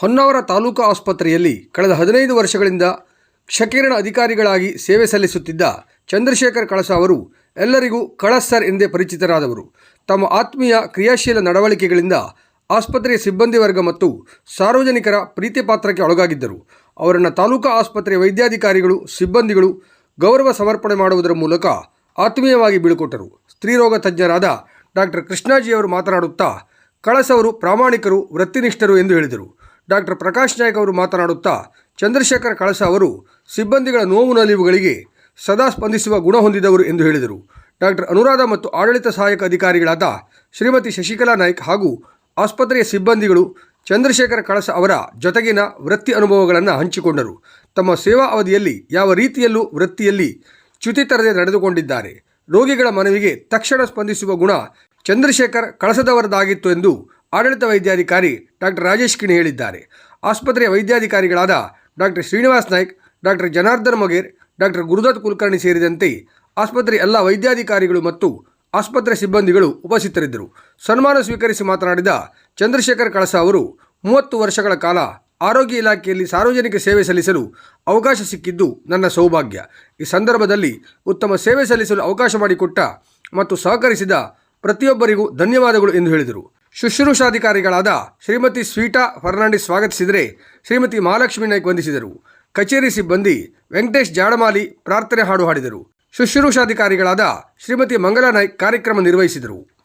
ಹೊನ್ನಾವರ ತಾಲೂಕು ಆಸ್ಪತ್ರೆಯಲ್ಲಿ ಕಳೆದ ಹದಿನೈದು ವರ್ಷಗಳಿಂದ ಕ್ಷಕಿರಣ ಅಧಿಕಾರಿಗಳಾಗಿ ಸೇವೆ ಸಲ್ಲಿಸುತ್ತಿದ್ದ ಚಂದ್ರಶೇಖರ್ ಕಳಸ ಅವರು ಎಲ್ಲರಿಗೂ ಕಳಸ್ ಸರ್ ಎಂದೇ ಪರಿಚಿತರಾದವರು. ತಮ್ಮ ಆತ್ಮೀಯ ಕ್ರಿಯಾಶೀಲ ನಡವಳಿಕೆಗಳಿಂದ ಆಸ್ಪತ್ರೆಯ ಸಿಬ್ಬಂದಿ ವರ್ಗ ಮತ್ತು ಸಾರ್ವಜನಿಕರ ಪ್ರೀತಿ ಪಾತ್ರಕ್ಕೆ ಒಳಗಾಗಿದ್ದರು. ಅವರನ್ನು ತಾಲೂಕಾ ಆಸ್ಪತ್ರೆಯ ವೈದ್ಯಾಧಿಕಾರಿಗಳು, ಸಿಬ್ಬಂದಿಗಳು ಗೌರವ ಸಮರ್ಪಣೆ ಮಾಡುವುದರ ಮೂಲಕ ಆತ್ಮೀಯವಾಗಿ ಬೀಳ್ಕೊಟ್ಟರು. ಸ್ತ್ರೀರೋಗ ತಜ್ಞರಾದ ಡಾಕ್ಟರ್ ಕೃಷ್ಣಾಜಿಯವರು ಮಾತನಾಡುತ್ತಾ, ಕಳಸವರು ಪ್ರಾಮಾಣಿಕರು, ವೃತ್ತಿನಿಷ್ಠರು ಎಂದು ಹೇಳಿದರು. ಡಾಕ್ಟರ್ ಪ್ರಕಾಶ್ ನಾಯ್ಕ್ ಅವರು ಮಾತನಾಡುತ್ತಾ, ಚಂದ್ರಶೇಖರ್ ಕಳಸ ಅವರು ಸಿಬ್ಬಂದಿಗಳ ನೋವು ನಲಿವುಗಳಿಗೆ ಸದಾ ಸ್ಪಂದಿಸುವ ಗುಣ ಹೊಂದಿದವರು ಎಂದು ಹೇಳಿದರು. ಡಾಕ್ಟರ್ ಅನುರಾಧ ಮತ್ತು ಆಡಳಿತ ಸಹಾಯಕ ಅಧಿಕಾರಿಗಳಾದ ಶ್ರೀಮತಿ ಶಶಿಕಲಾ ನಾಯ್ಕ್ ಹಾಗೂ ಆಸ್ಪತ್ರೆಯ ಸಿಬ್ಬಂದಿಗಳು ಚಂದ್ರಶೇಖರ ಕಳಸ ಅವರ ಜೊತೆಗಿನ ವೃತ್ತಿ ಅನುಭವಗಳನ್ನು ಹಂಚಿಕೊಂಡರು. ತಮ್ಮ ಸೇವಾ ಅವಧಿಯಲ್ಲಿ ಯಾವ ರೀತಿಯಲ್ಲೂ ವೃತ್ತಿಯಲ್ಲಿ ಚ್ಯುತಿ ತರದೆ ನಡೆದುಕೊಂಡಿದ್ದಾರೆ. ರೋಗಿಗಳ ಮನವಿಗೆ ತಕ್ಷಣ ಸ್ಪಂದಿಸುವ ಗುಣ ಚಂದ್ರಶೇಖರ್ ಕಳಸದವರದಾಗಿತ್ತು ಎಂದು ಆಡಳಿತ ವೈದ್ಯಾಧಿಕಾರಿ ಡಾಕ್ಟರ್ ರಾಜೇಶ್ ಕಿಣಿ ಹೇಳಿದ್ದಾರೆ. ಆಸ್ಪತ್ರೆಯ ವೈದ್ಯಾಧಿಕಾರಿಗಳಾದ doctor Srinivas Naik, doctor Janardhan Mogera, doctor Gurudatt Kulkarni ಸೇರಿದಂತೆ ಆಸ್ಪತ್ರೆ ಎಲ್ಲ ವೈದ್ಯಾಧಿಕಾರಿಗಳು ಮತ್ತು ಆಸ್ಪತ್ರೆ ಸಿಬ್ಬಂದಿಗಳು ಉಪಸ್ಥಿತರಿದ್ದರು. ಸನ್ಮಾನ ಸ್ವೀಕರಿಸಿ ಮಾತನಾಡಿದ ಚಂದ್ರಶೇಖರ್ ಕಳಸ ಅವರು, ಮೂವತ್ತು ವರ್ಷಗಳ ಕಾಲ ಆರೋಗ್ಯ ಇಲಾಖೆಯಲ್ಲಿ ಸಾರ್ವಜನಿಕ ಸೇವೆ ಸಲ್ಲಿಸಲು ಅವಕಾಶ ಸಿಕ್ಕಿದ್ದು ನನ್ನ ಸೌಭಾಗ್ಯ. ಈ ಸಂದರ್ಭದಲ್ಲಿ ಉತ್ತಮ ಸೇವೆ ಸಲ್ಲಿಸಲು ಅವಕಾಶ ಮಾಡಿಕೊಟ್ಟ ಮತ್ತು ಸಹಕರಿಸಿದ ಪ್ರತಿಯೊಬ್ಬರಿಗೂ ಧನ್ಯವಾದಗಳು ಎಂದು ಹೇಳಿದರು. ಶುಶ್ರೂಷಾಧಿಕಾರಿಗಳಾದ ಶ್ರೀಮತಿ ಸ್ವೀಟಾ ಫರ್ನಾಂಡಿಸ್ ಸ್ವಾಗತಿಸಿದರೆ ಶ್ರೀಮತಿ ಮಹಾಲಕ್ಷ್ಮೀ ನಾಯ್ಕ್ ವಂದಿಸಿದರು. ಕಚೇರಿ ಸಿಬ್ಬಂದಿ ವೆಂಕಟೇಶ್ ಜಾಡಮಾಲಿ ಪ್ರಾರ್ಥನೆ ಹಾಡು ಹಾಡಿದರು ಶುಶ್ರೂಷಾಧಿಕಾರಿಗಳಾದ ಶ್ರೀಮತಿ ಮಂಗಲಾ ನಾಯ್ಕ್ ಕಾರ್ಯಕ್ರಮ ನಿರ್ವಹಿಸಿದರು.